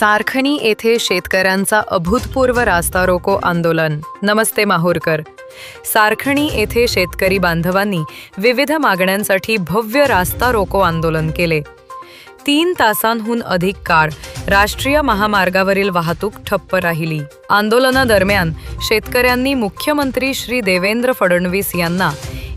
सारखणी येथे शेतकऱ्यांचा अभूतपूर्व रास्ता रोको आंदोलन. नमस्ते माहूरकर. सारखणी येथे शेतकरी बांधवांनी विविध मागण्यांसाठी भव्य रास्ता रोको आंदोलन केले. तीन तासांहून अधिक काळ राष्ट्रीय महामार्गावरील वाहतूक ठप्प राहिली. आंदोलनादरम्यान शेतकऱ्यांनी मुख्यमंत्री श्री देवेंद्र फडणवीस यांना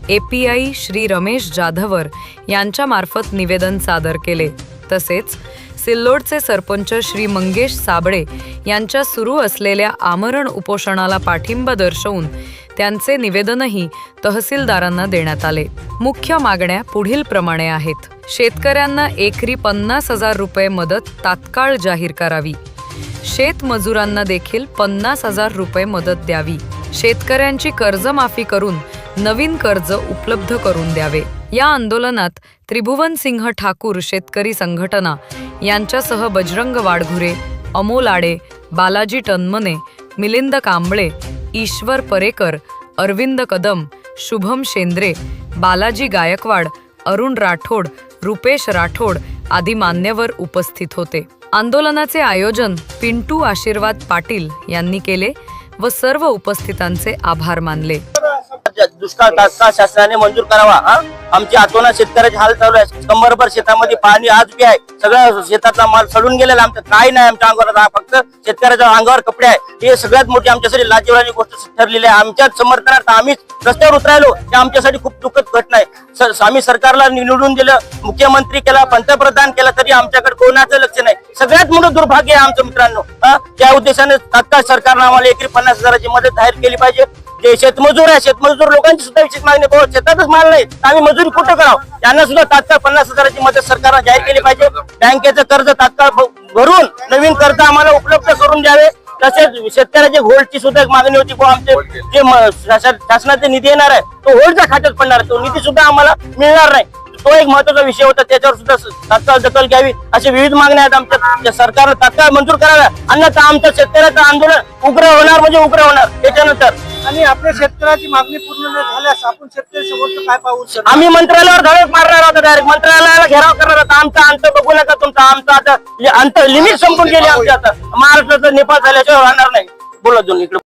एपीआय श्री रमेश जाधवर यांच्यामार्फत निवेदन सादर केले. तसेच सिल्लोडचे सरपंच श्री मंगेश साबळे यांच्या सुरू असलेल्या आमरण उपोषणाला पाठिंबा दर्शवून त्यांचे निवेदनही तहसीलदारांना देण्यात आले. मुख्य मागण्या पुढील प्रमाणे आहेत. शेतकऱ्यांना एकरी पन्नास हजार रुपये मदत तात्काळ जाहीर करावी. शेतमजुरांना देखील पन्नास हजार रुपये मदत द्यावी. शेतकऱ्यांची कर्जमाफी करून नवीन कर्ज उपलब्ध करून द्यावे. या आंदोलनात त्रिभुवन सिंह ठाकूर शेतकरी संघटना यांच्यासह बजरंग वाडघुरे अमोल आडे बालाजी टनमने मिलिंद कांबळे ईश्वर परेकर अरविंद कदम शुभम शेंद्रे बालाजी गायकवाड अरुण राठोड रुपेश राठोड आदी मान्यवर उपस्थित होते. आंदोलनाचे आयोजन पिंटू आशीर्वाद पाटील यांनी केले व सर्व उपस्थितांचे आभार मानले. दुष्काळ तात्काळ शासनाने मंजूर करावा हा? आमची आतोना शेतकऱ्याचे हाल चालू आहे. कंबरभर शेतामध्ये पाणी आज बी आहे. सगळं शेतातला माल सडून गेलेला आमचं काय नाही आमच्या अंगावर. फक्त शेतकऱ्याच्या अंगावर कपडे आहे. हे सगळ्यात मोठी आमच्यासाठी लाजीवाली गोष्ट ठरलेली आहे. आमच्या समर्थनार्थ आम्हीच रस्त्यावर उतरायलो. हे आमच्यासाठी खूप दुःखद घटना आहे. आम्ही सरकारला निवडून दिलं मुख्यमंत्री केला पंतप्रधान केला तरी आमच्याकडे कोणाचं लक्ष नाही. सगळ्यात मोठं दुर्भाग्य आहे आमचं मित्रांनो त्या उद्देशाने तात्काळ सरकारनं आम्हाला एकरी पन्नास हजाराची मदत जाहीर केली पाहिजे. जे शेतमजूर आहे शेतमजूर लोकांची सुद्धा विशेष मागणी भाऊ शेतातच माल नाही. आम्ही मजुरी कुठं करावं? त्यांना सुद्धा तात्काळ पन्नास हजाराची मदत सरकारनं जाहीर केली पाहिजे. बँकेचं कर्ज तात्काळ भरून नवीन कर्ज आम्हाला उपलब्ध करून द्यावे. तसेच शेतकऱ्याच्या होल्डची सुद्धा एक मागणी होती. आमचे जे शासनाचे निधी येणार आहे तो होल्डच्या खात्यात पडणार आहे. तो निधी सुद्धा आम्हाला मिळणार नाही. तो एक महत्त्वाचा विषय होता. त्याच्यावर सुद्धा तात्काळ दखल घ्यावी. अशा विविध मागण्या आहेत आमच्या. सरकारनं तात्काळ मंजूर कराव्या. अन्यथा आमचं शेतकऱ्याचं आंदोलन उग्र होणार म्हणजे उग्र होणार. त्याच्यानंतर आणि आपल्या शेतकऱ्याची मागणी पूर्ण न झाल्यास आपण शेतकरी समोर काय पाहू शकतो? आम्ही मंत्रालयावर धडक मारणार आहोत डायरेक्ट मंत्रालयाला घेराव करणार आहोत. आमचा अंत बघू नका तुमचा आमचा आता अंत लिमिट संपून गेली आमची आता. महाराष्ट्राचा नेपाळ झाल्याशिवाय राहणार नाही. बोला दोन इकडे.